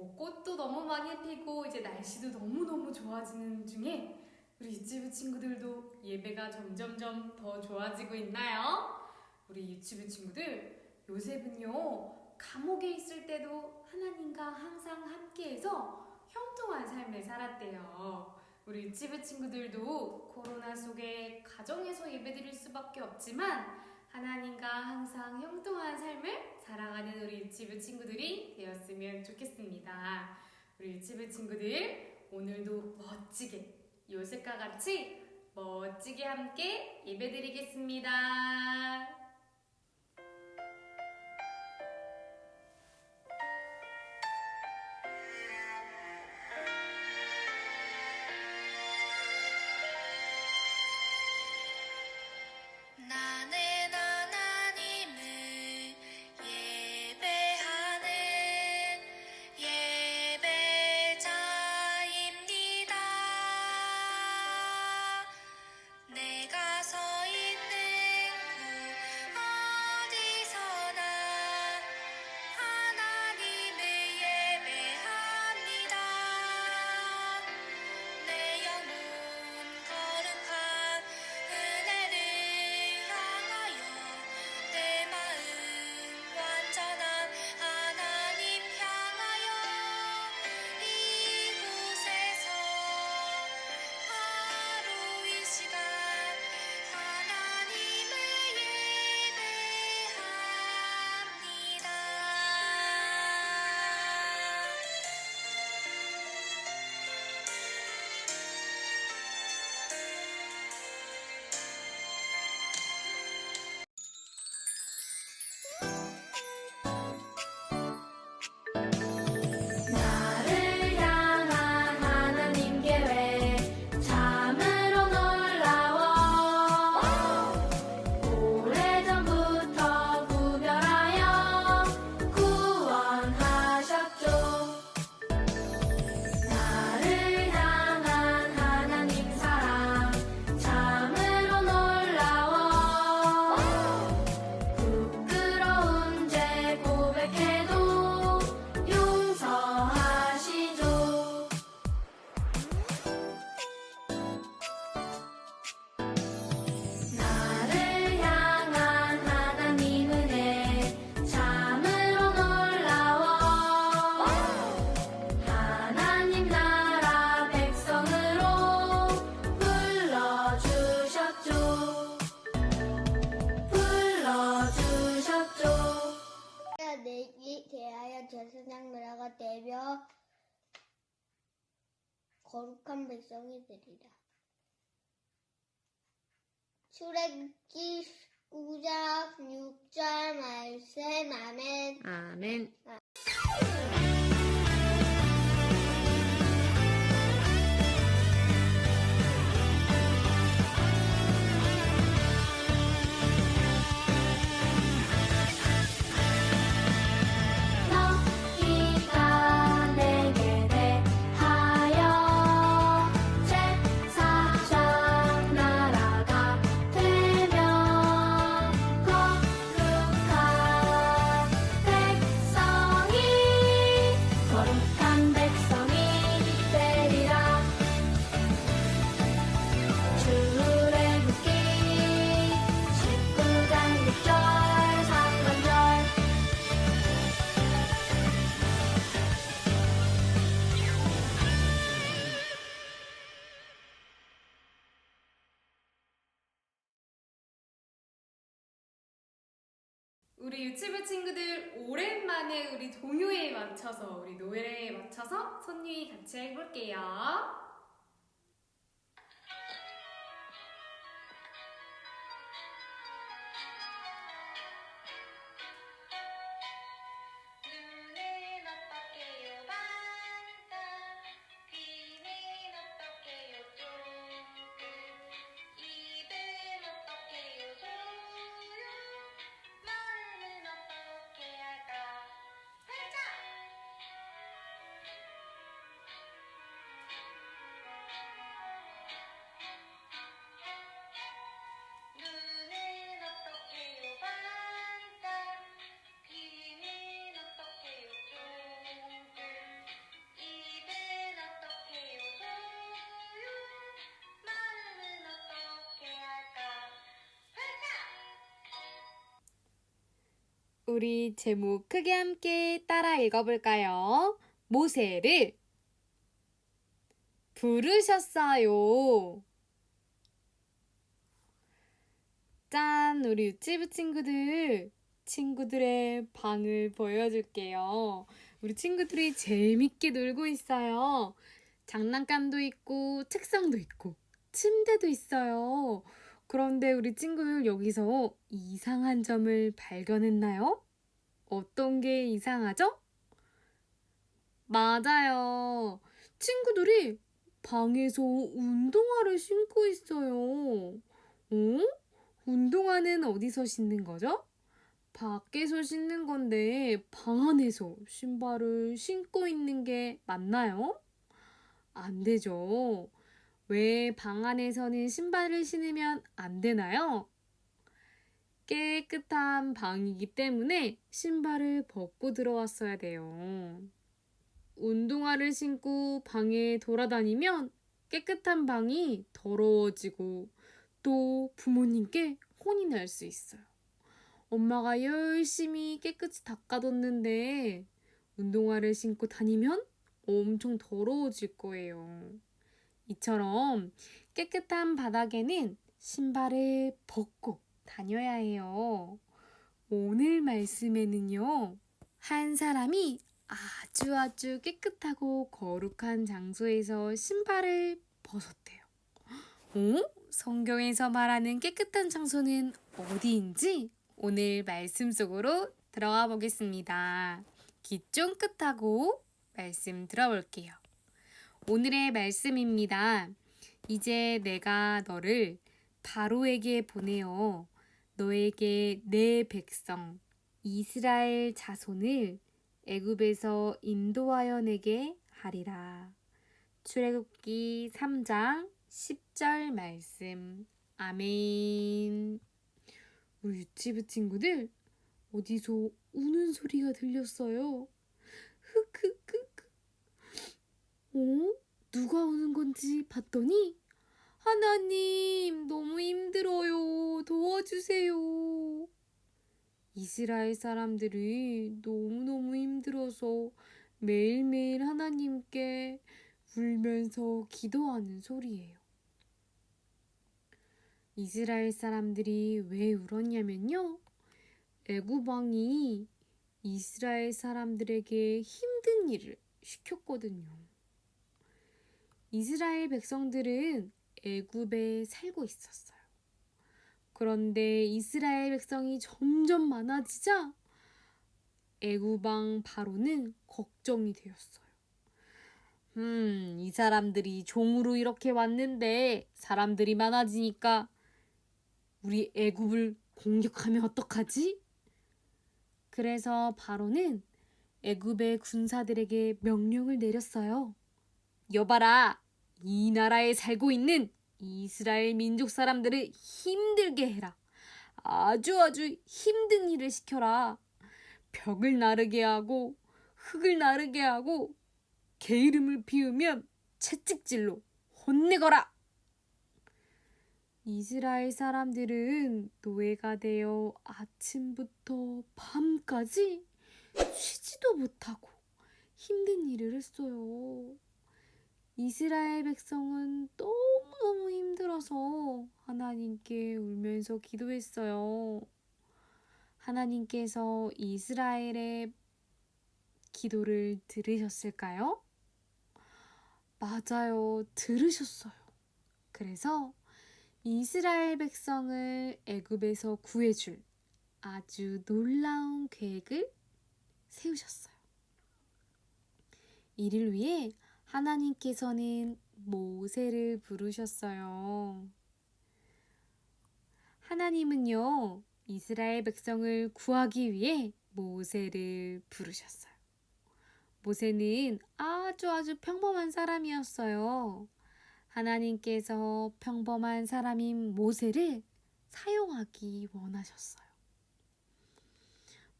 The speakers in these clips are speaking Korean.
뭐 꽃도 너무 많이 피고 이제 날씨도 너무너무 좋아지는 중에 우리 유치부 친구들도 예배가 점점점 더 좋아지고 있나요? 우리 유치부 친구들 요셉은요 감옥에 있을 때도 하나님과 항상 함께해서 형통한 삶을 살았대요. 우리 유치부 친구들도 코로나 속에 가정에서 예배드릴 수밖에 없지만 하나님과 항상 형통한 유치부 친구들이 되었으면 좋겠습니다. 우리 유치부 친구들 오늘도 멋지게 요셉과 같이 멋지게 함께 예배드리겠습니다. 되리라. 출애굽기 9장 6절 말씀 아멘. 아멘 너 우리 유치부 친구들 오랜만에 우리 동요에 맞춰서 우리 노래에 맞춰서 손유희 같이 해볼게요. 우리 제목 크게 함께 따라 읽어볼까요? 모세를 부르셨어요. 짠! 우리 유치부 친구들, 친구들의 방을 보여줄게요. 우리 친구들이 재밌게 놀고 있어요. 장난감도 있고, 책상도 있고, 침대도 있어요. 그런데 우리 친구들 여기서 이상한 점을 발견했나요? 어떤 게 이상하죠? 맞아요. 친구들이 방에서 운동화를 신고 있어요. 어? 운동화는 어디서 신는 거죠? 밖에서 신는 건데 방 안에서 신발을 신고 있는 게 맞나요? 안 되죠. 왜 방 안에서는 신발을 신으면 안 되나요? 깨끗한 방이기 때문에 신발을 벗고 들어왔어야 돼요. 운동화를 신고 방에 돌아다니면 깨끗한 방이 더러워지고 또 부모님께 혼이 날 수 있어요. 엄마가 열심히 깨끗이 닦아뒀는데 운동화를 신고 다니면 엄청 더러워질 거예요. 이처럼 깨끗한 바닥에는 신발을 벗고 다녀야 해요. 오늘 말씀에는요, 한 사람이 아주 아주 깨끗하고 거룩한 장소에서 신발을 벗었대요. 어? 성경에서 말하는 깨끗한 장소는 어디인지 오늘 말씀 속으로 들어가 보겠습니다. 귀 쫑긋하고 말씀 들어볼게요. 오늘의 말씀입니다. 이제 내가 너를 바로에게 보내어 너에게 내 백성 이스라엘 자손을 애굽에서 인도하여 내게 하리라. 출애굽기 3장 10절 말씀. 아멘. 우리 유치부 친구들 어디서 우는 소리가 들렸어요. 흑흑흑. 어? 누가 우는 건지 봤더니 하나님 너무 힘들어요. 도와주세요. 이스라엘 사람들이 너무너무 힘들어서 매일매일 하나님께 울면서 기도하는 소리예요. 이스라엘 사람들이 왜 울었냐면요. 애구방이 이스라엘 사람들에게 힘든 일을 시켰거든요. 이스라엘 백성들은 애굽에 살고 있었어요. 그런데 이스라엘 백성이 점점 많아지자 애구방 바로는 걱정이 되었어요. 음, 이 사람들이 종으로 이렇게 왔는데 사람들이 많아지니까 우리 애굽을 공격하면 어떡하지? 그래서 바로는 애굽의 군사들에게 명령을 내렸어요. 여봐라, 이 나라에 살고 있는 이스라엘 민족 사람들을 힘들게 해라. 아주 아주 힘든 일을 시켜라. 벽을 나르게 하고 흙을 나르게 하고 게으름을 피우면 채찍질로 혼내거라. 이스라엘 사람들은 노예가 되어 아침부터 밤까지 쉬지도 못하고 힘든 일을 했어요. 이스라엘 백성은 너무너무 힘들어서 하나님께 울면서 기도했어요. 하나님께서 이스라엘의 기도를 들으셨을까요? 맞아요. 들으셨어요. 그래서 이스라엘 백성을 애굽에서 구해줄 아주 놀라운 계획을 세우셨어요. 이를 위해 하나님께서는 모세를 부르셨어요. 하나님은요, 이스라엘 백성을 구하기 위해 모세를 부르셨어요. 모세는 아주 아주 평범한 사람이었어요. 하나님께서 평범한 사람인 모세를 사용하기 원하셨어요.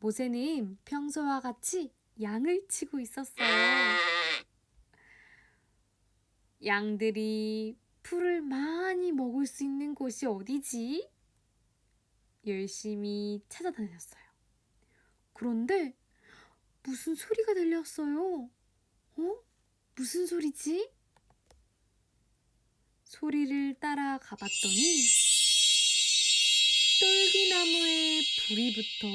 모세는 평소와 같이 양을 치고 있었어요. 양들이 풀을 많이 먹을 수 있는 곳이 어디지? 열심히 찾아다녔어요. 그런데 무슨 소리가 들렸어요. 어? 무슨 소리지? 소리를 따라 가봤더니 떨기나무에 불이 붙어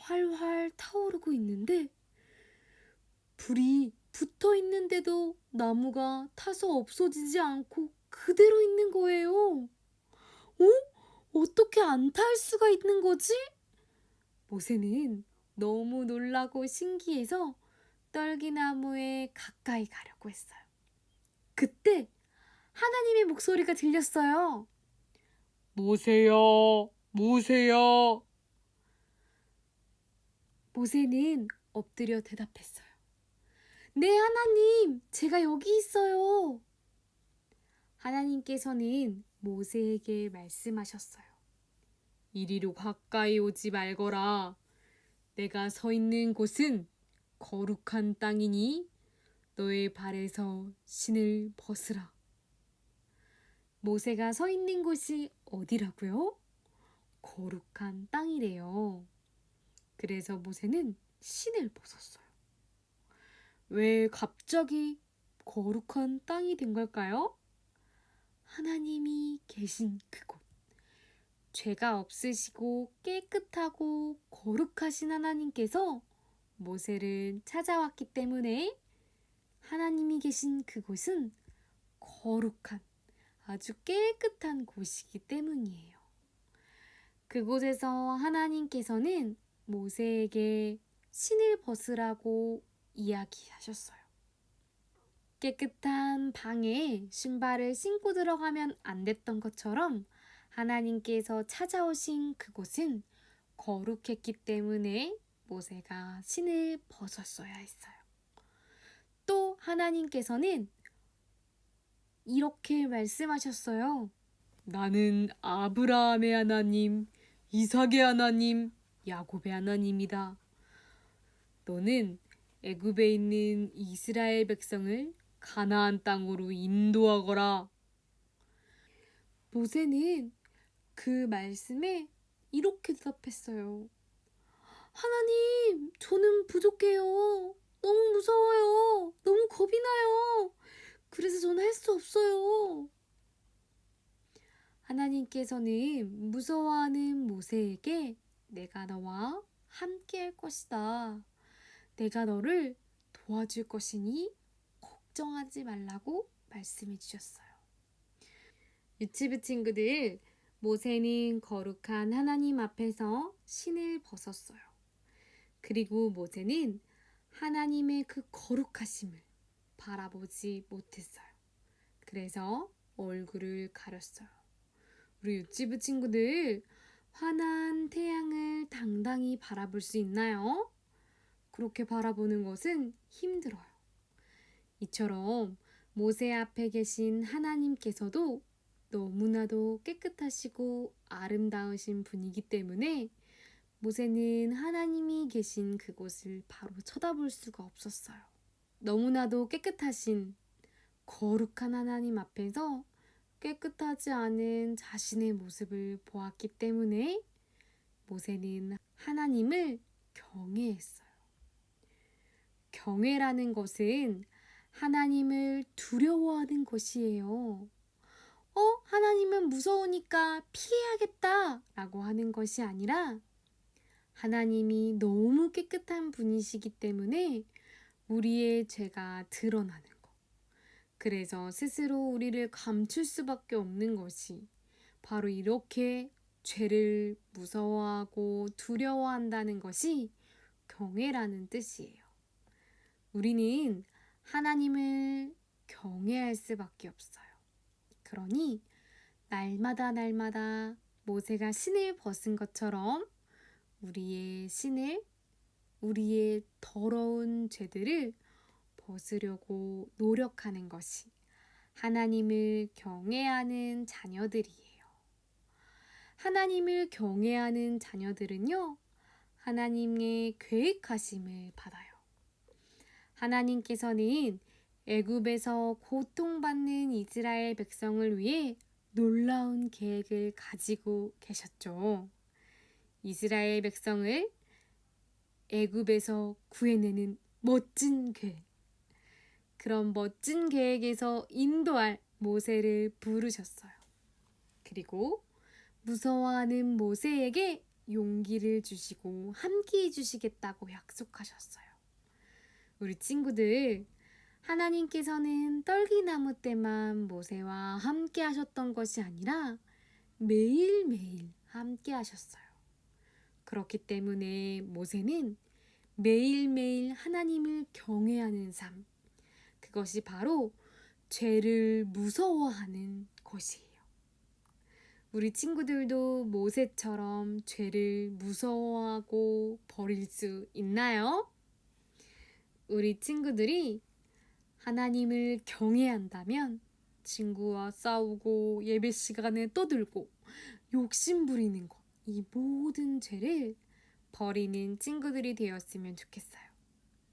활활 타오르고 있는데 불이 붙어 있는데도 나무가 타서 없어지지 않고 그대로 있는 거예요. 어? 어떻게 안 탈 수가 있는 거지? 모세는 너무 놀라고 신기해서 떨기나무에 가까이 가려고 했어요. 그때 하나님의 목소리가 들렸어요. 모세야, 모세야. 모세는 엎드려 대답했어요. 네, 하나님, 제가 여기 있어요. 하나님께서는 모세에게 말씀하셨어요. 이리로 가까이 오지 말거라. 내가 서 있는 곳은 거룩한 땅이니 너의 발에서 신을 벗으라. 모세가 서 있는 곳이 어디라고요? 거룩한 땅이래요. 그래서 모세는 신을 벗었어요. 왜 갑자기 거룩한 땅이 된 걸까요? 하나님이 계신 그곳. 죄가 없으시고 깨끗하고 거룩하신 하나님께서 모세를 찾아왔기 때문에 하나님이 계신 그곳은 거룩한 아주 깨끗한 곳이기 때문이에요. 그곳에서 하나님께서는 모세에게 신을 벗으라고 이야기하셨어요. 깨끗한 방에 신발을 신고 들어가면 안 됐던 것처럼 하나님께서 찾아오신 그곳은 거룩했기 때문에 모세가 신을 벗었어야 했어요. 또 하나님께서는 이렇게 말씀하셨어요. 나는 아브라함의 하나님, 이삭의 하나님, 야곱의 하나님이다. 너는 애굽에 있는 이스라엘 백성을 가나안 땅으로 인도하거라. 모세는 그 말씀에 이렇게 대답했어요. 하나님, 저는 부족해요. 너무 무서워요. 너무 겁이 나요. 그래서 저는 할 수 없어요. 하나님께서는 무서워하는 모세에게 내가 너와 함께 할 것이다. 내가 너를 도와줄 것이니 걱정하지 말라고 말씀해 주셨어요. 유치부 친구들, 모세는 거룩한 하나님 앞에서 신을 벗었어요. 그리고 모세는 하나님의 그 거룩하심을 바라보지 못했어요. 그래서 얼굴을 가렸어요. 우리 유치부 친구들, 환한 태양을 당당히 바라볼 수 있나요? 그렇게 바라보는 것은 힘들어요. 이처럼 모세 앞에 계신 하나님께서도 너무나도 깨끗하시고 아름다우신 분이기 때문에 모세는 하나님이 계신 그곳을 바로 쳐다볼 수가 없었어요. 너무나도 깨끗하신 거룩한 하나님 앞에서 깨끗하지 않은 자신의 모습을 보았기 때문에 모세는 하나님을 경외했어요. 경외라는 것은 하나님을 두려워하는 것이에요. 어, 하나님은 무서우니까 피해야겠다 라고 하는 것이 아니라 하나님이 너무 깨끗한 분이시기 때문에 우리의 죄가 드러나는 것. 그래서 스스로 우리를 감출 수밖에 없는 것이 바로 이렇게 죄를 무서워하고 두려워한다는 것이 경외라는 뜻이에요. 우리는 하나님을 경외할 수밖에 없어요. 그러니 날마다 날마다 모세가 신을 벗은 것처럼 우리의 신을 우리의 더러운 죄들을 벗으려고 노력하는 것이 하나님을 경외하는 자녀들이에요. 하나님을 경외하는 자녀들은요, 하나님의 계획하심을 받아요. 하나님께서는 애굽에서 고통받는 이스라엘 백성을 위해 놀라운 계획을 가지고 계셨죠. 이스라엘 백성을 애굽에서 구해내는 멋진 계획. 그런 멋진 계획에서 인도할 모세를 부르셨어요. 그리고 무서워하는 모세에게 용기를 주시고 함께 해 주시겠다고 약속하셨어요. 우리 친구들, 하나님께서는 떨기나무 때만 모세와 함께 하셨던 것이 아니라 매일매일 함께 하셨어요. 그렇기 때문에 모세는 매일매일 하나님을 경외하는 삶, 그것이 바로 죄를 무서워하는 것이에요. 우리 친구들도 모세처럼 죄를 무서워하고 버릴 수 있나요? 우리 친구들이 하나님을 경외한다면 친구와 싸우고 예배 시간에 떠들고 욕심 부리는 것, 이 모든 죄를 버리는 친구들이 되었으면 좋겠어요.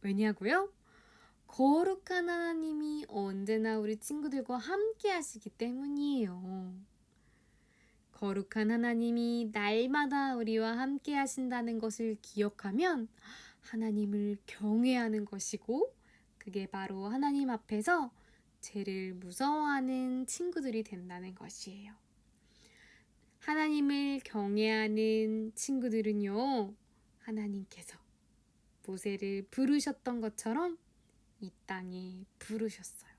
왜냐고요? 거룩한 하나님이 언제나 우리 친구들과 함께 하시기 때문이에요. 거룩한 하나님이 날마다 우리와 함께 하신다는 것을 기억하면 하나님을 경외하는 것이고 그게 바로 하나님 앞에서 죄를 무서워하는 친구들이 된다는 것이에요. 하나님을 경외하는 친구들은요, 하나님께서 모세를 부르셨던 것처럼 이 땅에 부르셨어요.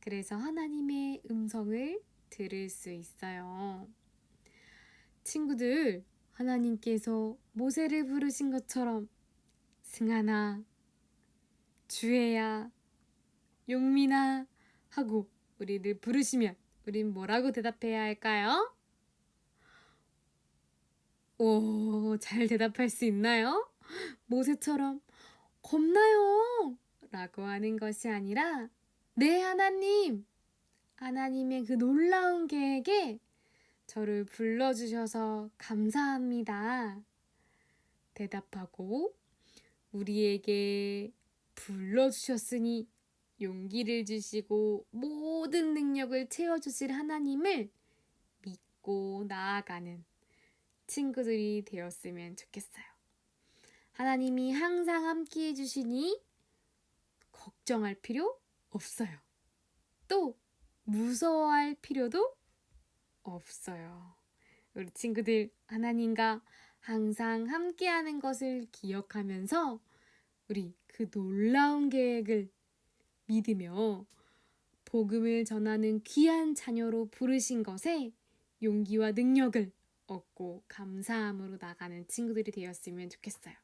그래서 하나님의 음성을 들을 수 있어요. 친구들, 하나님께서 모세를 부르신 것처럼 승하나, 주혜야, 용민아 하고 우리를 부르시면 우린 뭐라고 대답해야 할까요? 오, 잘 대답할 수 있나요? 모세처럼 겁나요! 라고 하는 것이 아니라 네, 하나님! 하나님의 그 놀라운 계획에 저를 불러주셔서 감사합니다. 대답하고 우리에게 불러주셨으니 용기를 주시고 모든 능력을 채워주실 하나님을 믿고 나아가는 친구들이 되었으면 좋겠어요. 하나님이 항상 함께 해주시니 걱정할 필요 없어요. 또 무서워할 필요도 없어요. 우리 친구들 하나님과 항상 함께하는 것을 기억하면서 우리 그 놀라운 계획을 믿으며 복음을 전하는 귀한 자녀로 부르신 것에 용기와 능력을 얻고 감사함으로 나가는 친구들이 되었으면 좋겠어요.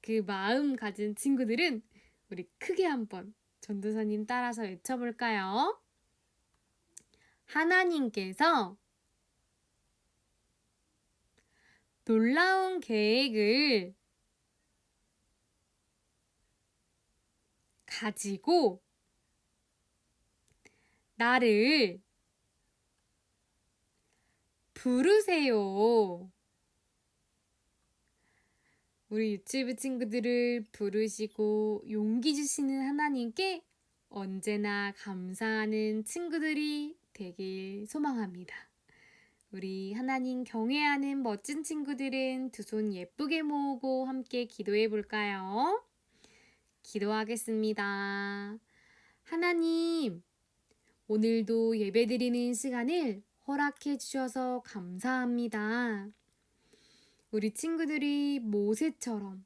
그 마음 가진 친구들은 우리 크게 한번 전도사님 따라서 외쳐볼까요? 하나님께서 놀라운 계획을 가지고 나를 부르세요. 우리 유치부 친구들을 부르시고 용기 주시는 하나님께 언제나 감사하는 친구들이 되길 소망합니다. 우리 하나님 경외하는 멋진 친구들은 두 손 예쁘게 모으고 함께 기도해 볼까요? 기도하겠습니다. 하나님, 오늘도 예배드리는 시간을 허락해 주셔서 감사합니다. 우리 친구들이 모세처럼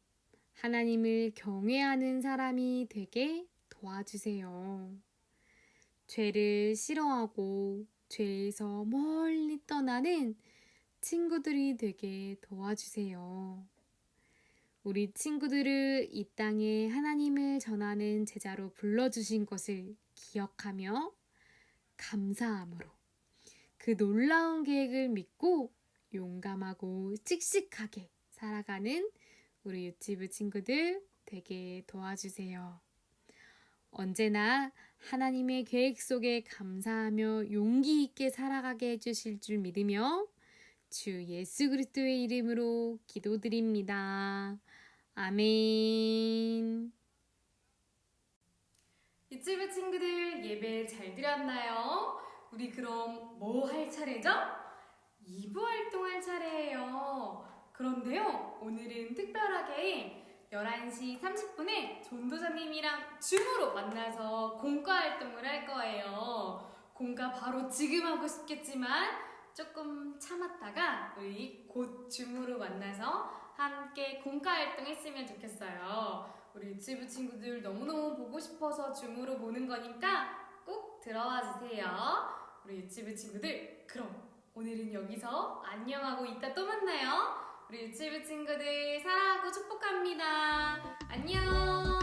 하나님을 경외하는 사람이 되게 도와주세요. 죄를 싫어하고 죄에서 멀리 떠나는 친구들이 되게 도와주세요. 우리 친구들을 이 땅에 하나님을 전하는 제자로 불러주신 것을 기억하며 감사함으로 그 놀라운 계획을 믿고 용감하고 씩씩하게 살아가는 우리 유치부 친구들 되게 도와주세요. 언제나 하나님의 계획 속에 감사하며 용기 있게 살아가게 해주실 줄 믿으며 주 예수 그리스도의 이름으로 기도드립니다. 아멘. 유튜브 친구들 예배 잘 드렸나요? 우리 그럼 뭐 할 차례죠? 2부 활동할 차례예요. 그런데요, 오늘은 특별하게 11시 30분에 전도사님이랑 줌으로 만나서 공과 활동을 할 거예요. 공과 바로 지금 하고 싶겠지만 조금 참았다가 우리 곧 줌으로 만나서 함께 공과 활동했으면 좋겠어요. 우리 유치부 친구들 너무너무 보고 싶어서 줌으로 보는 거니까 꼭 들어와 주세요. 우리 유치부 친구들, 그럼 오늘은 여기서 안녕하고 이따 또 만나요. 우리 유치부 친구들 사랑하고 축복합니다. 안녕!